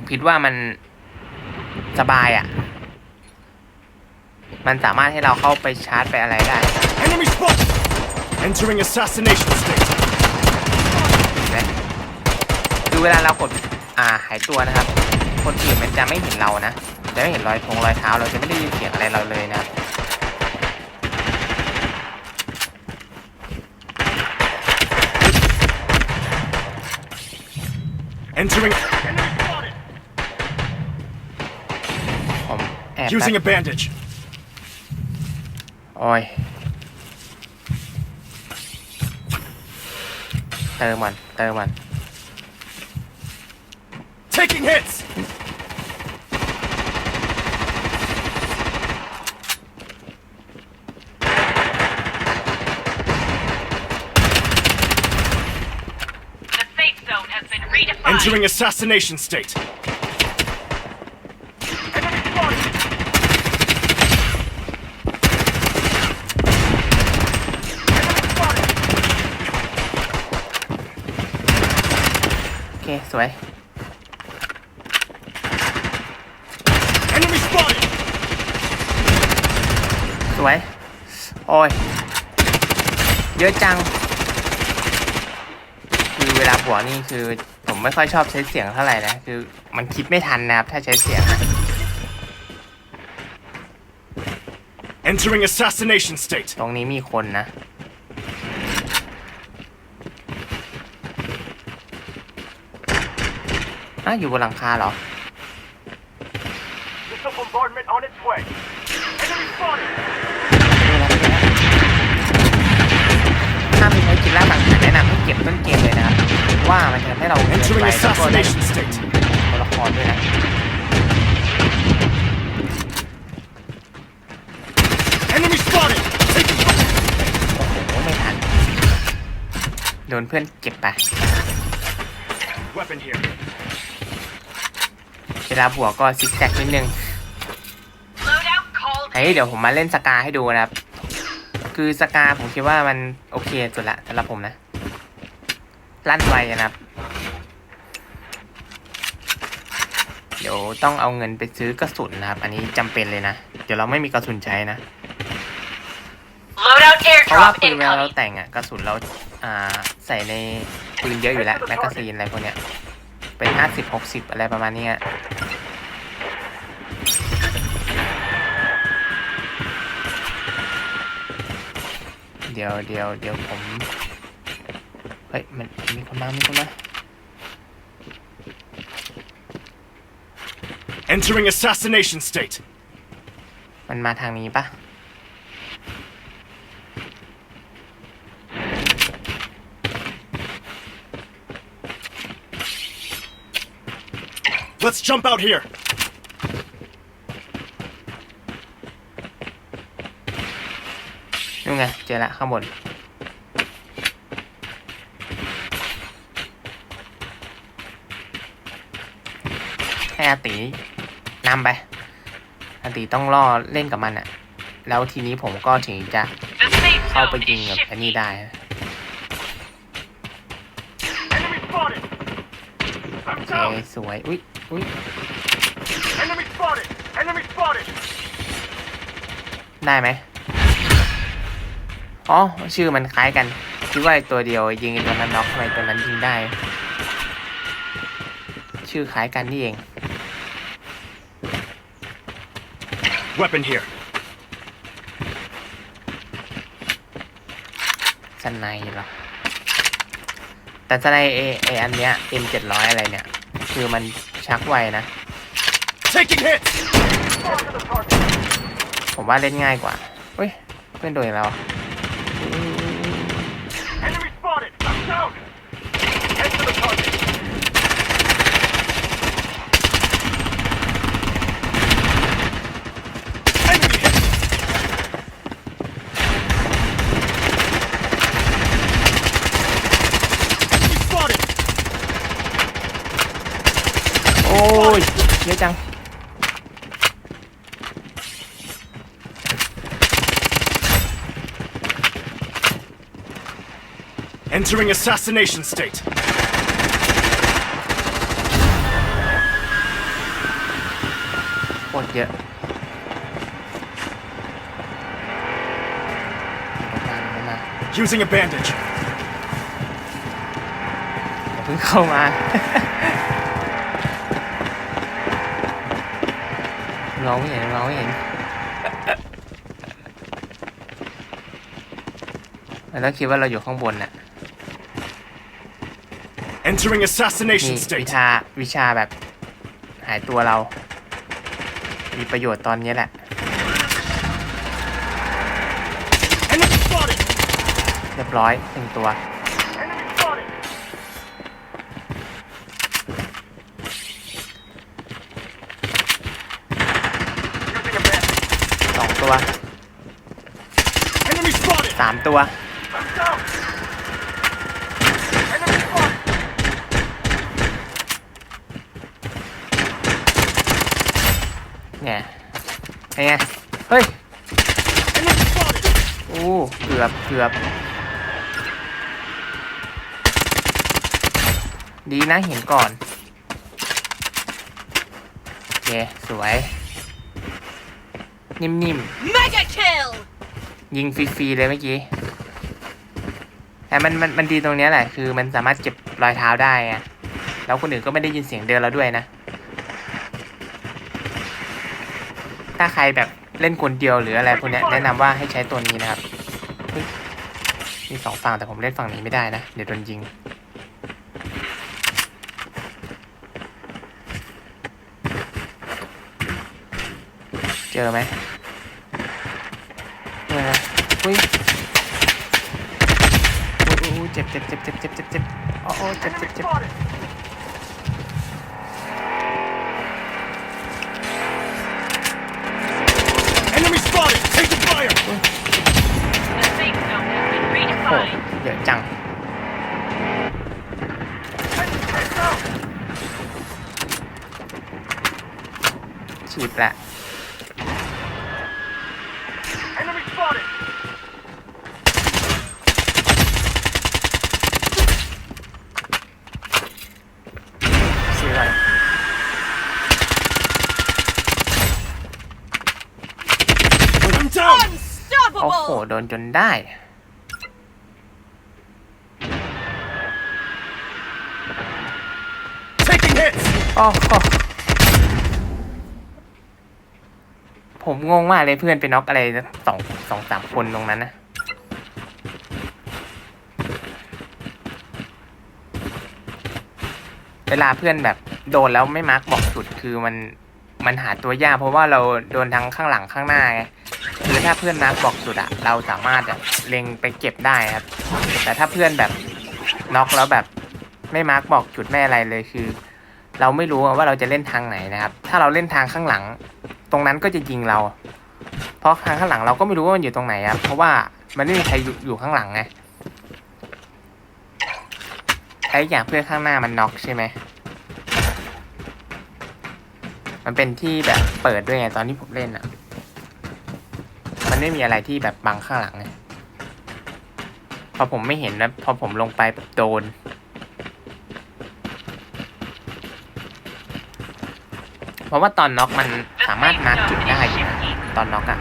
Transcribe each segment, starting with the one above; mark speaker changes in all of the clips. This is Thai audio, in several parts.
Speaker 1: ผมคิดว่ามันสบายอะ่ะ มันสามารถให้เราเข้าไปชาร์จไปอะไรได้
Speaker 2: Enemy spot! Entering assassination state.
Speaker 1: เห็นไหมคือเวลาเรากดอ่าหายตัวนะครับ คนอื่นมันจะไม่เห็นเรานะ จะไม่เห็นรอยทงรอยเท้า เราจะไม่ได้ยินเสียงอะไรเราเลยนะครับ
Speaker 2: Entering.
Speaker 1: แอบ
Speaker 2: Using
Speaker 1: แป๊บ
Speaker 2: a bandage.
Speaker 1: โอ้ย เติมมันเติมมัน
Speaker 2: Taking hits!
Speaker 3: The safe zone has been redefined.
Speaker 2: Entering assassination state.
Speaker 1: สวย
Speaker 2: Enemy spotted!
Speaker 1: สวย โอ้ย เยอะจัง คือเวลาบวกนี่คือผมไม่ค่อยชอบใช้เสียงเท่าไหร่นะ คือมันคิดไม่ทันนะครับ ถ้าใช้เสียงอะ
Speaker 2: Entering assassination state.
Speaker 1: ตรงนี้มีคนนะ อะอยู่บนหลังคาเหรอ
Speaker 2: Missile bombardment on its way. Enemy spotted!
Speaker 1: ถ้ามีใช้กินล่าต่างหากแนะนำให้เก็บต้นเกมเลยนะครับว่ามันจะทำให้เราเกิน
Speaker 2: Entering
Speaker 1: ไปแล้วก็ได้
Speaker 2: assassination state.
Speaker 1: ตัวละครด้วยนะ
Speaker 2: Enemy spotted! Taking
Speaker 1: โอ้โห ไม่ทัน โดนเพื่อนเก็บไป
Speaker 2: weapon here.
Speaker 1: เวลาบวกก็ซิกแซกนิดนึง
Speaker 3: Loadout called.
Speaker 1: เฮ้ยเดี๋ยวผมมาเล่นสกาให้ดูนะครับ คือสกาผมคิดว่ามันโอเคสุดละสำหรับผมนะลั่นไวนะครับ เดี๋ยวต้องเอาเงินไปซื้อกระสุนนะครับ อันนี้จำเป็นเลยนะ เดี๋ยวเราไม่มีกระสุนใช้นะ
Speaker 3: Loadout
Speaker 1: เพราะว่า
Speaker 3: airdrop
Speaker 1: ปืนเวลาเรา
Speaker 3: incoming.
Speaker 1: แต่งอะกระสุนเราอ่าใส่ในปืนเยอะอยู่แล้วแมกกาซีนอะไรพวกเนี้ย เป็นห้าสิบหกสิบอะไรประมาณเนี้ยเดี๋ยวเดี๋ยวเดี๋ยวผม เฮ้ย มันมีคนมา มีคนมา
Speaker 2: Entering assassination state.
Speaker 1: มันมาทางนี้ปะ
Speaker 2: Let's jump out here.
Speaker 1: นู่นไงเจอละข้างบนให้อาตีนำไป อาตีต้องล่อเล่นกับมันอะแล้วทีนี้ผมก็ถึงจะเข้าไปยิงกับอันนี้ได้ โอเคสวย อุ้ย อุ้ย
Speaker 2: Enemy spotted. Enemy spotted.
Speaker 1: ได้ไหมอ๋อ ชื่อมันคล้ายกัน คิดว่าไอ้ตัวเดียวยิงไอ้ตัวนั้นน็อกทำไมตัวนั้นยิงได้ ชื่อคล้ายกันนี่เอง
Speaker 2: Weapon here.
Speaker 1: สไนเหรอ แต่สไนเอเออันเนี้ย M เจ็ดร้อยอะไรเนี่ย คือมัน ชักไวนะ
Speaker 2: Taking hits.
Speaker 1: ผมว่าเล่นง่ายกว่าเฮ้ยเพื่อนโดนอีกแล้ว
Speaker 2: Enemy
Speaker 1: ย เยอะจัง
Speaker 2: Entering assassination state.
Speaker 1: เยอะมามามา
Speaker 2: Using a bandage.
Speaker 1: อย่าเพิ่งเข้ามา มองไม่เห็นมองไม่เห็นแล้วคิดว่าเราอยู่ข้างบนน่ะ
Speaker 2: Entering
Speaker 1: นี่
Speaker 2: assassination
Speaker 1: วิ
Speaker 2: state.
Speaker 1: ชาวิชาแบบ หายตัวเรา มีประโยชน์ตอนนี้แหละ
Speaker 2: Enemy spotted.
Speaker 1: เรียบร้อยหนึ่งตัว
Speaker 2: Enemy spotted.
Speaker 1: สอง ตัว
Speaker 2: Enemy spotted.
Speaker 1: สามตัว
Speaker 2: I'm down. Enemy spotted.
Speaker 1: เนี่ยไงไงเฮ้ย
Speaker 2: Enemy spotted.
Speaker 1: อู้เกือบเกือบ ดีนะเห็นก่อน โอเค สวย นิ่ม
Speaker 3: Mega kill!
Speaker 1: ๆยิงฟรีๆเลยเมื่อกี้แต่มันมันมันดีตรงเนี้ยแหละ คือมันสามารถเก็บรอยเท้าได้ไงแล้วคนอื่นก็ไม่ได้ยินเสียงเดินเราด้วยนะ ถ้าใครแบบเล่นคนเดียวหรืออะไรพวกเนี้ยแนะนำว่าให้ใช้ตัวนี้นะครับเฮ้ยมีสองฝั่งแต่ผมเล่นฝั่งนี้ไม่ได้นะ เดี๋ยวโดนยิง อไหมเจอไหมอุ้ยอุ้ยอุ้ยเจ็บเจ็บเจ็บเจ็บเจ็บเจ็บเจ็บโอ้โอ้เจ็บเจ็บ
Speaker 2: Enemy
Speaker 1: เจ็บ
Speaker 2: spotted. Enemy spotted. Taking fire.
Speaker 3: The safe zone has been
Speaker 1: โอ้
Speaker 3: redefined.
Speaker 1: เยอะจัง
Speaker 2: Head down.
Speaker 1: ฉีดแหละ
Speaker 2: Enemy spotted.
Speaker 1: ซื้ออะไร
Speaker 2: I'm down.
Speaker 1: โอ้โห
Speaker 3: Unstoppable!
Speaker 1: โดนจนได้
Speaker 2: Taking hits.
Speaker 1: โอ้โหผมงงมากเลยเพื่อนไปน็อกอะไรสองสองสามคนตรงนั้นนะ เวลาเพื่อนแบบโดนแล้วไม่มาร์กบอกจุดคือมันมันหาตัวยากเพราะว่าเราโดนทั้งข้างหลังข้างหน้าไง คือถ้าเพื่อนมาร์กบอกจุดอะเราสามารถแบบเล็งไปเก็บได้ครับ แต่ถ้าเพื่อนแบบน็อกแล้วแบบไม่มาร์กบอกจุดไม่อะไรเลยคือ เราไม่รู้ว่าเราจะเล่นทางไหนนะครับ ถ้าเราเล่นทางข้างหลัง ตรงนั้นก็จะยิงเรา เพราะทางข้างหลังเราก็ไม่รู้ว่ามันอยู่ตรงไหนครับ เพราะว่ามันไม่มีใครอยู่อยู่ข้างหลังไงไอ้อย่างเพื่อนข้างหน้ามันน็อกใช่ไหม มันเป็นที่แบบเปิดด้วยไงตอนที่ผมเล่นอะ ไม่มีอะไรที่แบบบังข้างหลังไงพอผมไม่เห็นนะ พอผมลงไปแบบโดน เพราะว่าตอนน็อกมันสามารถมาร์กจุดได้ตอนน็อกอะ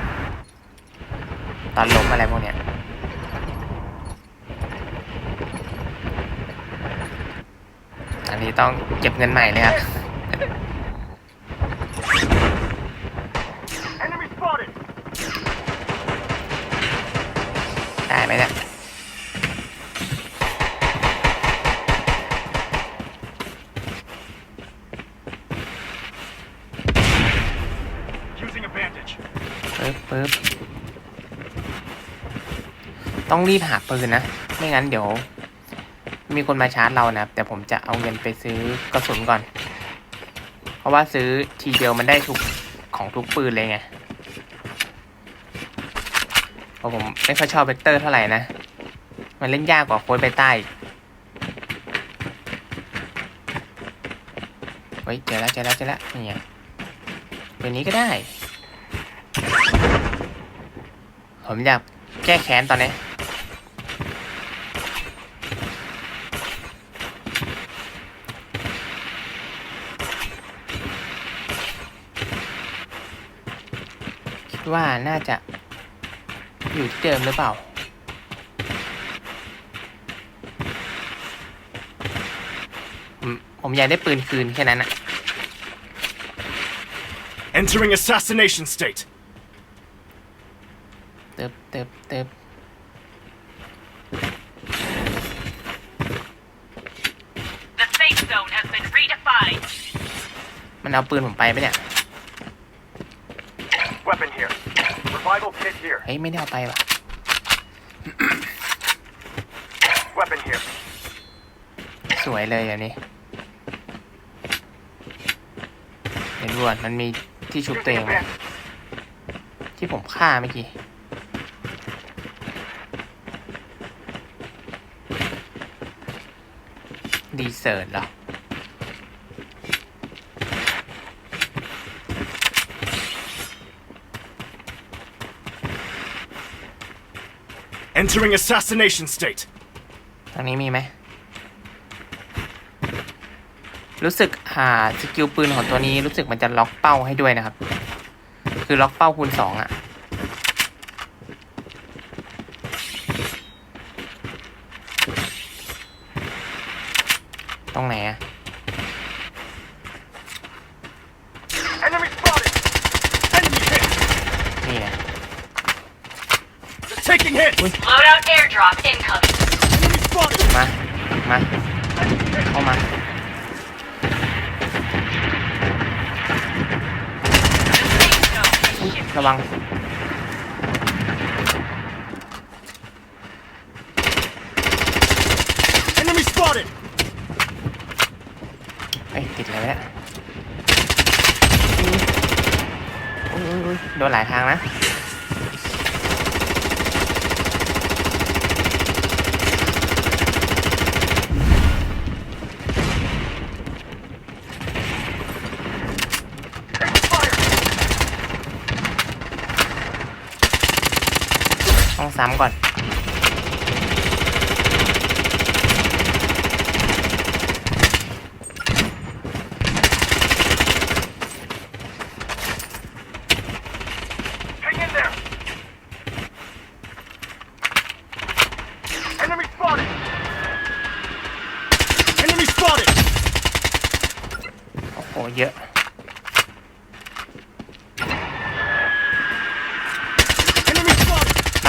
Speaker 1: ตอนล้มอะไรพวกเนี้ยอันนี้ต้องเก็บเงินใหม่เลยครับ
Speaker 2: Enemy spotted.
Speaker 1: ได้ไหมเนี่ย
Speaker 2: Using a bandage.
Speaker 1: ปึ๊บปึ๊บ ต้องรีบหาปืนนะ ไม่งั้นเดี๋ยว มีคนมาชาร์จเรานะแต่ผมจะเอาเงินไปซื้อกระสุนก่อน เพราะว่าซื้อทีเดียวมันได้ทุกของทุกปืนเลยไงเพราะผมไม่ค่อยชอบเวกเตอร์เท่าไหร่นะ มันเล่นยากกว่าโค้ดไปใต้อีกเฮ้ยเจอแล้วเจอแล้วเจอแล้วนี่ไงปืนนี้ก็ได้ ผมอยากแก้แค้นตอนนี้คิดว่าน่าจะอยู่ที่เดิมหรือเปล่า ผมผมอยากได้ปืนคืนแค่นั้นอะ
Speaker 2: Entering assassination state.
Speaker 1: เติบเติบเติบ
Speaker 3: The safe zone has been redefined.
Speaker 1: มันเอาปืนผมไปปะเนี่ย
Speaker 2: Weapon here. Revival kit here.
Speaker 1: เฮ้ยไม่ได้เอาไปว่ะ
Speaker 2: Weapon here.
Speaker 1: สวยเลยอันนี้เห็นด่วนมันมีที่ชุบตัวเองไหมที่ผมฆ่าเมื่อกี้ ดีเซิร์ตเหรอ
Speaker 2: Entering assassination state.
Speaker 1: ทางนี้มีไหม รู้สึกหาสกิลปืนของตัวนี้รู้สึกมันจะล็อกเป้าให้ด้วยนะครับ คือล็อกเป้าคูณสองอะตรงไหนอะ
Speaker 2: Enemy spotted. Enemy hit.
Speaker 1: นี่ไง
Speaker 2: They're taking hits.
Speaker 3: Loadout airdrop incoming.
Speaker 2: Enemy spotted.
Speaker 1: มา มา เข้ามา
Speaker 3: The safe zone is
Speaker 1: อุ๊ย
Speaker 3: shifting.
Speaker 1: ระวัง
Speaker 2: Enemy spotted.
Speaker 1: เอ้ยติดอะไรวะเนี่ยอุ๊ยอุ๊ยอุ๊ยโดนหลายทางนะ ซ้ำก่อน น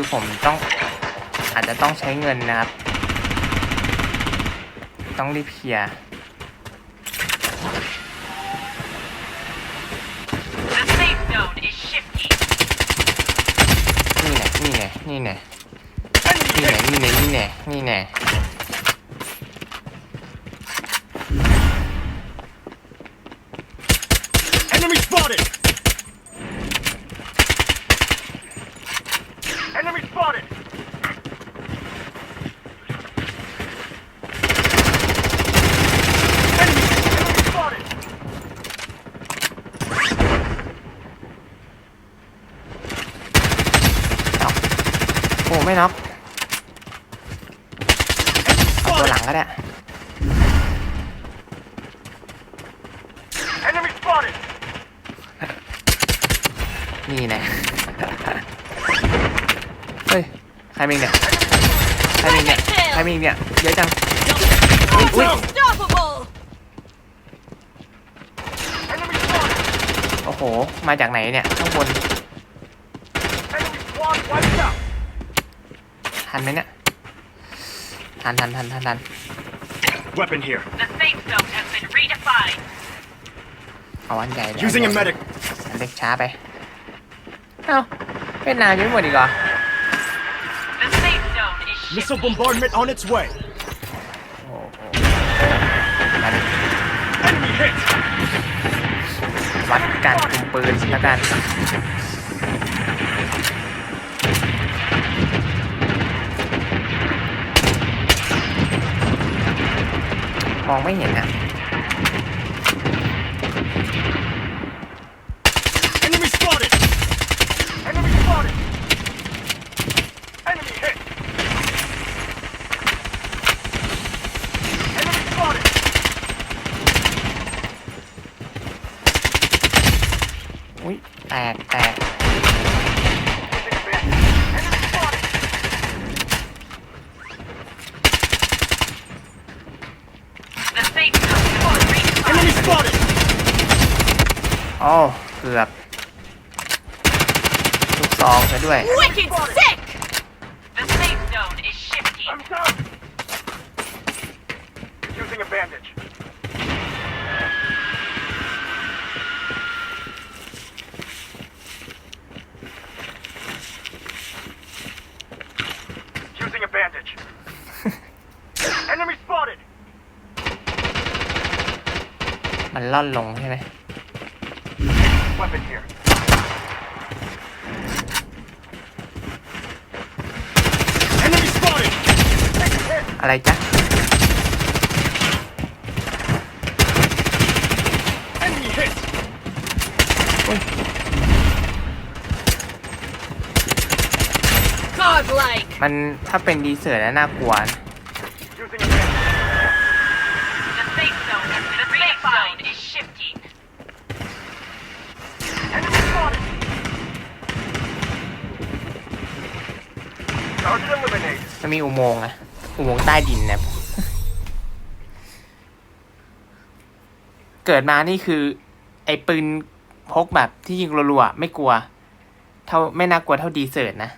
Speaker 1: คือผมต้องอาจจะต้องใช้เงินนะครับ ต้องรีบเคลียร์นี่แน่นี่แน่นี่แน่นี่แน่นี่แน่นี่แน่นี่แน่
Speaker 2: Enemy spotted. Enemy spotted. Enemy, enemy spotted.
Speaker 1: น็อกโอ้ ไม่น็อก
Speaker 2: Enemy
Speaker 1: เอาตัวห
Speaker 2: spotted.
Speaker 1: ลังก็ได้
Speaker 2: Enemy spotted.
Speaker 1: นี่แน่เฮ้ย ใครมีเนี่ย ใครมีเนี่ย ใครมีเนี่ย เยอะจัง อุ้ย
Speaker 4: Unstoppable.
Speaker 2: Enemy spotted.
Speaker 1: โอ้โห มาจากไหนเนี่ย ข้างบน ทันไหมเนี่ย ทันทันทันทันทัน
Speaker 2: Weapon here.
Speaker 3: The safe zone has been redefined.
Speaker 1: เอาอันใหญ่เลย
Speaker 2: Using
Speaker 1: อั
Speaker 2: a
Speaker 1: นใหญ่
Speaker 2: medic.
Speaker 1: อันเล็กช้าไป เอ้าเวียดนามยังไม่หมดอีกเหรอ
Speaker 3: The safe zone is
Speaker 2: Missile
Speaker 3: shifting.
Speaker 2: bombardment on its way.
Speaker 1: โอ้โหมาดิ
Speaker 2: Enemy
Speaker 1: วัดการคุมปืนแล้วกัน มองไม่เห็นอะ
Speaker 2: Enemy spotted! Enemy spotted! Enemy hit! Enemy spotted!
Speaker 1: อุ้ยแตกแตก
Speaker 2: Using a bandage. Enemy spotted!
Speaker 3: The safe zone has been redefined.
Speaker 2: Enemy spotted!
Speaker 1: โอ้เกือบลูกซองซะด้วย
Speaker 4: Wicked sick!
Speaker 3: The safe zone is shifting.
Speaker 2: I'm down! Using a bandage. Using a bandage. Enemy spotted!
Speaker 1: มัน ล่อนลงใช่ไหม
Speaker 2: Weapon here. Enemy spotted! Take a hit!
Speaker 1: อะไรจ๊ะ
Speaker 2: Enemy hit!
Speaker 4: Godlike!
Speaker 1: มันถ้าเป็นดีเซอร์แล้วน่ากลัวนะ มันมีอุโมงค์อะอุโมงค์ใต้ดินนะเกิดมานี่คือ ไอ้ปืนพกแบบที่ยิงรัวๆไม่กลัว เท่าไม่น่ากลัวเท่าดีเซิร์ตนะ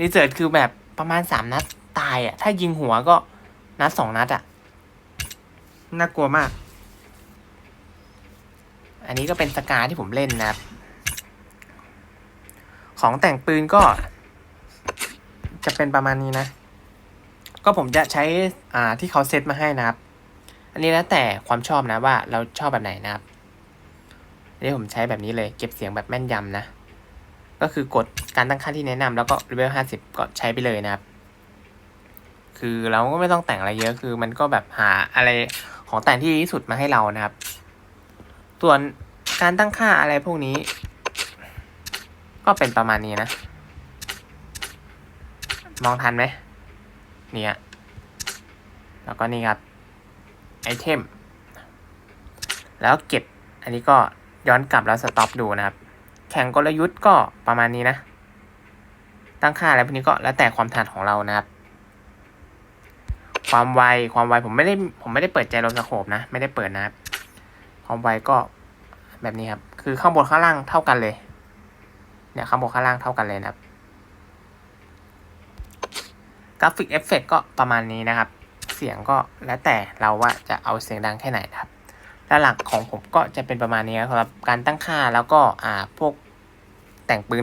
Speaker 1: ดีเซิร์ตคือแบบประมาณสามนัดตายอะถ้ายิงหัวก็นัดสองนัดอะน่ากลัวมาก อันนี้ก็เป็นสกาที่ผมเล่นนะครับของแต่งปืนก็ จะเป็นประมาณนี้นะ ก็ผมจะใช้อ่าที่เขาเซตมาให้นะครับ อันนี้แล้วแต่ความชอบนะว่าเราชอบแบบไหนนะครับอันนี้ผมใช้แบบนี้เลยเก็บเสียงแบบแม่นยำนะ ก็คือกดการตั้งค่าที่แนะนำแล้วก็เลเวลห้าสิบก็ใช้ไปเลยนะครับ คือเราก็ไม่ต้องแต่งอะไรเยอะคือมันก็แบบหาอะไรของแต่งที่ดีที่สุดมาให้เรานะครับ ส่วนการตั้งค่าอะไรพวกนี้ ก็เป็นประมาณนี้นะ มองทันไหมเนี่ยแล้วก็นี่ครับไอเทมแล้วเก็บอันนี้ก็ย้อนกลับแล้วสต็อปดูนะครับ แข่งกลยุทธ์ก็ประมาณนี้นะ ตั้งค่าอะไรพวกนี้ก็แล้วแต่ความถนัดของเรานะครับ ความไวความไวผมไม่ได้ผมไม่ได้เปิดใจโลสโคปนะ ไม่ได้เปิดนะครับ ความไวก็แบบนี้ครับ คือข้างบนข้างล่างเท่ากันเลย เนี่ยข้างบนข้างล่างเท่ากันเลยนะครับ ก ราฟิกเอฟเฟกก็ประมาณนี้นะครับ เสียงก็แล้วแต่เราว่าจะเอาเสียงดังแค่ไหนนะครับและหลักของผมก็จะเป็นประมาณนี้ครับสำหรับการตั้งค่าแล้วก็อ่าพวกแต่งปืน